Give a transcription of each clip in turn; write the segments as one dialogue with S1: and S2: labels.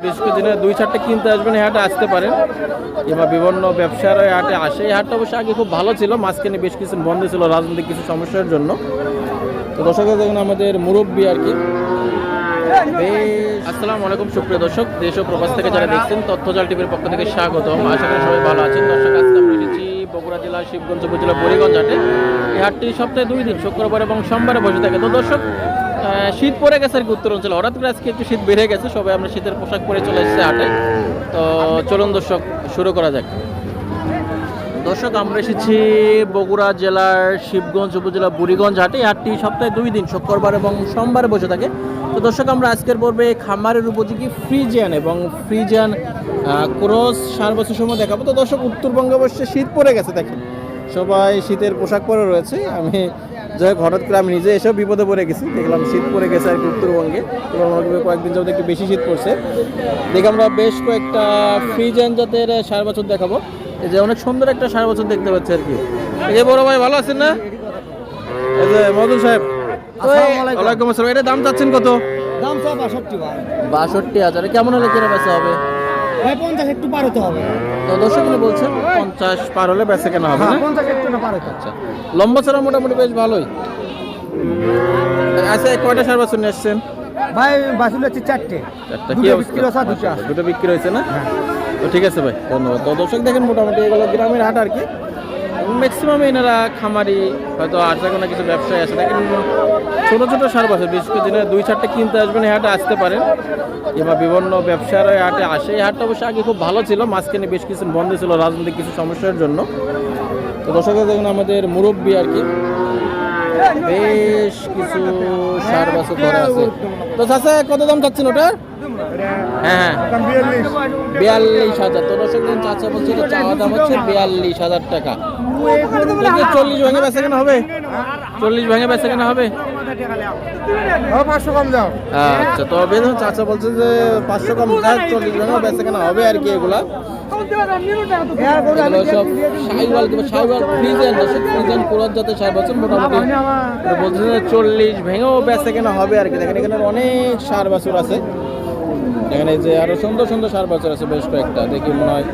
S1: করে দিনে দুই চারটে কিনতে আসবেন, এই হাটে আসতে পারেন। কিংবা বিভিন্ন ব্যবসার এই হাটে আসে। এই হাটটা অবশ্যই আগে খুব ভালো ছিল, মাঝখানে বেশ কিছু বন্ধ ছিল রাজনৈতিক কিছু সমস্যার জন্য। তো দর্শকের দেখুন আমাদের মুরব্বী আর কি। বেশ আসসালামু আলাইকুম, সুপ্রিয় দর্শক। দেশ ও প্রবাস থেকে যারা দেখছেন, তথ্যজাল টিভির পক্ষ থেকে স্বাগতম। আশা করি সবাই ভালো আছেন। দর্শক, আজকে আমরা এসেছি বগুড়া জেলা, শিবগঞ্জ উপজেলা বরিগঞ্জ হাটে। এই হাটটি সপ্তাহে দুই দিন, শুক্রবার এবং সোমবারে বসে থাকে। তো দর্শক শীত পড়ে গেছে আর কি উত্তর অঞ্চলে। হঠাৎ করে আজকে একটু শীত বেড়ে গেছে, সবাই আমরা শীতের পোশাক পরে চলে এসেছি হাটে। তো চলুন দর্শক, শুরু করা যাক। দর্শক, আমরা এসেছি বগুড়া জেলার শিবগঞ্জ উপজেলা বুড়িগঞ্জ হাটে। হাটটি সপ্তাহে দুই দিন, শুক্রবার এবং সোমবারে বসে থাকে। তো দর্শক, আমরা আজকের পর্বে খামারের উপযোগী ফ্রিজিয়ান এবং ফ্রিজিয়ান ক্রস সার বছর সময় দেখাবো। তো দর্শক, উত্তরবঙ্গে অবশ্যই শীত পড়ে গেছে, দেখেন। সবাই শীতের পোশাক পরে রয়েছে। আমি যাই হোক হঠাৎ করে আমি নিজে এসেও বিপদে পড়ে গেছি। দেখলাম শীত পড়ে গেছে আর কি উত্তরবঙ্গে। তুলনামূলকভাবে কয়েকদিন যাবত একটু বেশি শীত পড়ছে। দেখে আমরা বেশ কয়েকটা ফ্রিজিয়ান জাতের সার বছর দেখাবো। এই যে অনেক সুন্দর একটা সারা বছর দেখতে পাচ্ছি আর কি। এই যে বড় ভাই ভালো আছেন না? এই যে মধু সাহেব।
S2: আসসালামু আলাইকুম।
S1: ওয়ালাইকুম আসসালাম। এটা দাম চাচ্ছেন কত?
S2: দাম সব বাষট্টি ভাই।
S1: বাষট্টি হাজার। কেমন হলে কেনা বেচা হবে?
S2: পঞ্চাশ একটু পার হতে হবে।
S1: তো দর্শক বলছেন পঞ্চাশ পার হলে বেঁচে কেনা হবে
S2: হ্যাঁ
S1: না?
S2: পঞ্চাশ একটু না পার হতে
S1: আচ্ছা। লম্বা ছাড়া মোটামুটি বেশ ভালোই। আচ্ছা কয়টা সার বছর নিয়ে এসছেন
S2: ভাই বাসুল হচ্ছে চারটে।
S1: চারটা। কি অবস্থা? দুটো বিক্রি হয়েছে না? তো ঠিক আছে ভাই ধন্যবাদ। তো দর্শক দেখেন মোটামুটি এগুলো গ্রামের হাট আর কি। ম্যাক্সিমাম এনারা খামারি, হয়তো আটটা কোনো কিছু ব্যবসায় আছে। দেখেন, ছোটো ছোটো সার বছর বিশেষ করে দিনে দুই চারটে কিনতে আসবেন হাটে আসতে পারেন। কিংবা বিভিন্ন ব্যবসার এই হাটে আসে। এই হাটটা অবশ্যই আগে খুব ভালো ছিল। মাঝখানে বেশ কিছু বন্ধ ছিল রাজনৈতিক কিছু সমস্যার জন্য। তো দর্শকের দেখুন আমাদের মুরব্বী আর কি। বেশ কিছু সার ধরে আছে। তো চাষা কত দাম চাচ্ছেন ওটা হ্যাঁ হ্যাঁ। বিয়াল্লিশ হাজার। তো দর্শক দিন চাচা বলছে চাওয়া দাম হচ্ছে বিয়াল্লিশ হাজার টাকা। চল্লিশ ভেঙে বেচা কেনা হবে। চল্লিশ ভেঙে বেচা কেনা হবে।
S2: পাঁচশো কম
S1: আচ্ছা তবে চাচা বলছে যে পাঁচশো কম যায় চল্লিশ ভেঙে বেচা কেনা হবে আর কি এগুলা। সব কিংবা ফ্রিজেন ফ্রিজেন জাতের মোটামুটি। বলছে যে চল্লিশ ভেঙেও বেচা কেনা হবে আর কি। দেখেন এখানে অনেক সার বাছুর আছে। এখানে যে আরও সুন্দর সুন্দর সার বছর আছে বেশ কয়েকটা। দেখি মনে হয়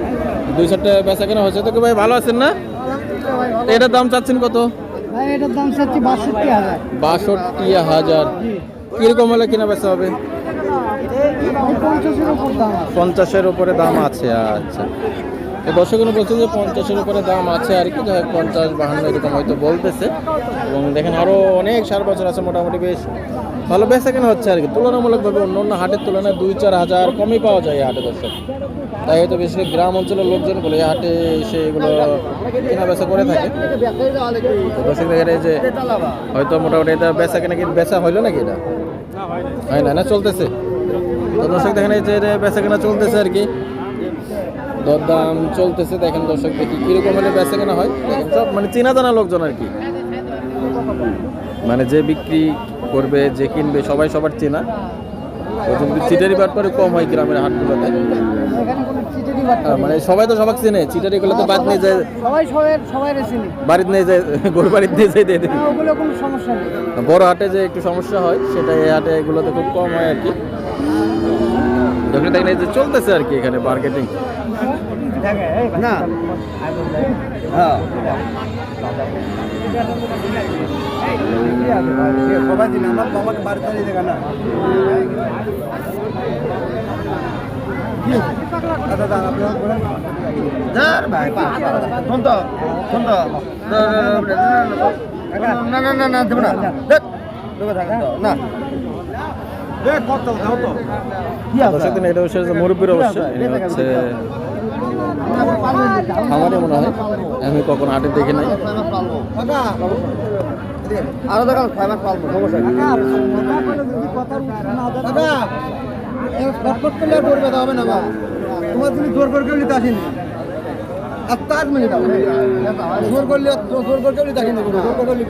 S1: দুই চারটে বেচা কেনা হয়েছে। তো ভাই ভালো আছেন না? এটার দাম চাচ্ছেন কত?
S2: ভাই এটার দাম চাচ্ছি বাষট্টি হাজার।
S1: বাষট্টি হাজার। কীরকম হলে কিনা বেচা হবে?
S2: পঞ্চাশের উপরে দাম আছে
S1: আচ্ছা। তো দর্শকরা বলছে যে পঞ্চাশের উপরে দাম আছে আর কি, যাই পঞ্চাশ, বাহান্ন এরকম হয়তো বলতেছে। এবং দেখেন আরও অনেক সার বছর আছে মোটামুটি বেশ ভালো বেচা কেনা হচ্ছে আর কি। তুলনামূলকভাবে অন্য অন্য হাটের তুলনায় দুই, চার হাজার কমই পাওয়া যায় এই হাটে দর্শক তাই হয়তো বেশি গ্রাম অঞ্চলের লোকজনগুলো এই হাটে এসে এগুলো কেনা বেচা করে থাকে। দর্শক এই যে হয়তো মোটামুটি এটা বেচা কেনা কি বেচা হইল নাকি এটা? হয় না না, চলতেছে। তো দর্শক দেখেন এই যে বেচা কেনা চলতেছে আর কি। দরদাম চলতেছে দেখেন দর্শক দেখি কীরকম হলে বেচা কেনা হয়। দেখেন সব মানে চেনা জানা লোকজন আর কি। মানে যে বিক্রি করবে যে কিনবে সবাই সবার চেনা। চিটারি কম হয় গ্রামের হাটগুলোতে। মানে সবাই তো সবাই চেনে চিটারি গুলো তো বাদ নিয়ে যায়
S2: সবাই সবাই সবাই চিনি।
S1: বাড়িতে নিয়ে যায় গরু বাড়িতে নিয়ে যায় দিয়ে দেবে
S2: ওগুলো কোনো সমস্যা নেই।
S1: বড় হাটে যে একটু সমস্যা হয় সেটা এই হাটে এগুলোতে খুব কম হয় আর কি। দেখেন যে চলতেছে আর কি এখানে মার্কেটিং
S2: না। সবাই দিন আমার বাবাকে বাড়িতে নিয়ে দেখা না না না না না দেবো না। না।
S1: দর্শক এটা হচ্ছে মুরব্বীর অবশ্য এটা হচ্ছে খামারে মনে হয়। আমি কখনো হাটে দেখি নাই।
S2: আরও দেখাল ফাইবার পালবো সমস্যা হবে না বা তোমার তুমি জোর করে কেউ নিতে আসেনি। আর তার মিনিট জোর করলে জোর করে কেউ নিতে আসেনি। জোর করে না।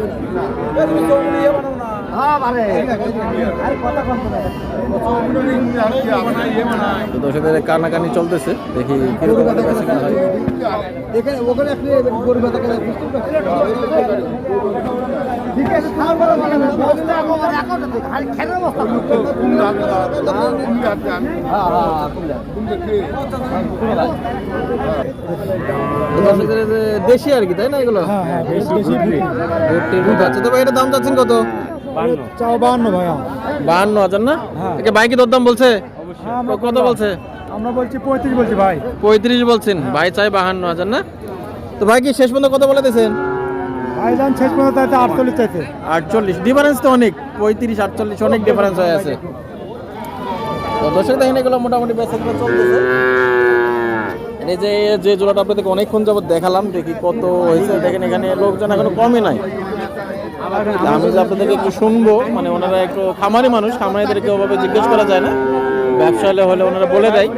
S2: হ্যাঁ তো
S1: দর্শকদের কানাকানি চলতেছে দেখি কীরকম
S2: ওখানে আপনি গরু ব্যথা ঠিক আছে
S1: দেশি আর কি তাই না এগুলো?
S2: হ্যাঁ হ্যাঁ বেশি বেশি
S1: ভুট্টির ভুট আছে তো এটা দাম চাচ্ছেন কত?
S2: চাও বাহান্ন ভাইয়া।
S1: বাহান্ন হাজার না?
S2: হ্যাঁ।
S1: একে ভাই কি দরদাম বলছে?
S2: হ্যাঁ,
S1: কত বলছে?
S2: আমরা বলছি পঁয়ত্রিশ বলছি ভাই।
S1: পঁয়ত্রিশ বলছেন। ভাই চাই বাহান্ন হাজার না? তো ভাই কি শেষ পর্যন্ত কত বলে দিয়েছেন?
S2: ভাইজান শেষ পর্যন্ত আটচল্লিশ চাইছে।
S1: আটচল্লিশ। ডিফারেন্স তো অনেক। পঁয়ত্রিশ আটচল্লিশ অনেক ডিফারেন্স হয়ে আছে। তো দর্শক দেখেন এগুলো মোটামুটি চলতেছে। এই যে যে জোড়াটা আপনাদেরকে অনেকক্ষণ যাবত দেখালাম দেখি কত হয়েছে। দেখেন এখানে লোকজন এখনও কমই নাই। আমি যে আপনাদেরকে একটু শুনব মানে ওনারা একটু খামারি মানুষ খামারিদেরকে ওভাবে জিজ্ঞেস করা যায় না। ব্যবসা হলে হলে ওনারা বলে দেয়।